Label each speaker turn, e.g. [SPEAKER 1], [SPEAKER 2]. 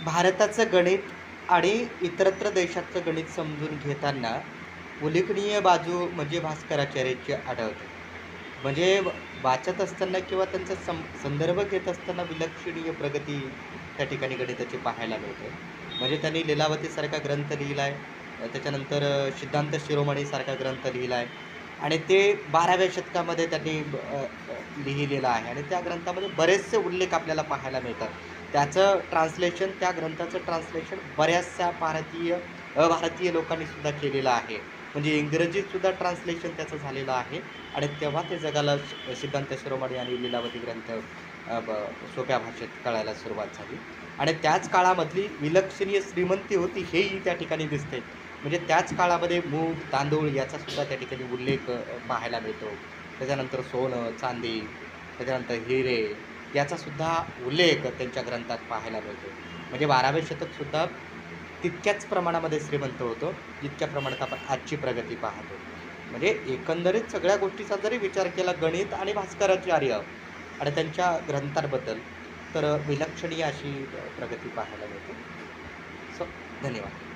[SPEAKER 1] भारताचं गणित आणि इतरत्र देशातलं गणित समजून घेताना उल्लेखनीय बाजू म्हणजे भास्कराचार्याची आढळते. म्हणजे वाचत असताना किंवा त्यांचा सं संदर्भ घेत असताना विलक्षणीय प्रगती त्या ठिकाणी गणिताची पाहायला मिळते. म्हणजे त्यांनी लीलावतीसारखा ग्रंथ लिहिला आहे त्याच्यानंतर सिद्धांत शिरोमणीसारखा ग्रंथ लिहिला आहे आणि ते बाराव्या शतकामध्ये त्यांनी लिहिलेलं आहे आणि त्या ग्रंथामध्ये बरेचसे उल्लेख आपल्याला पाहायला मिळतात. त्याचं ट्रान्सलेशन त्या ग्रंथाचं ट्रान्सलेशन बऱ्याचशा भारतीय अभारतीय लोकांनी सुद्धा केलेलं आहे. म्हणजे इंग्रजीत सुद्धा ट्रान्सलेशन त्याचं झालेलं आहे. आणि तेव्हा ते जगाला श- सिद्धांत शिरोमणी आणि लीलावती ग्रंथ ब- सोप्या भाषेत कळायला सुरुवात झाली. आणि त्याच काळामधली विलक्षणीय श्रीमंती होती हेही त्या ठिकाणी दिसते. म्हणजे त्याच काळामध्ये मूग तांदूळ याचा सुद्धा त्या ठिकाणी उल्लेख पाहायला मिळतो. त्याच्यानंतर सोनं चांदी त्याच्यानंतर हिरे याचासुद्धा उल्लेख त्यांच्या ग्रंथात पाहायला मिळतो. म्हणजे बारावे शतकसुद्धा तितक्याच प्रमाणामध्ये श्रीमंत होतो जितक्या प्रमाणात आपण आजची प्रगती पाहतो. म्हणजे एकंदरीत सगळ्या गोष्टीचा जरी विचार केला गणित आणि भास्कराचार्य आणि त्यांच्या ग्रंथांबद्दल तर विलक्षणीय अशी प्रगती पाहायला मिळते. सो धन्यवाद.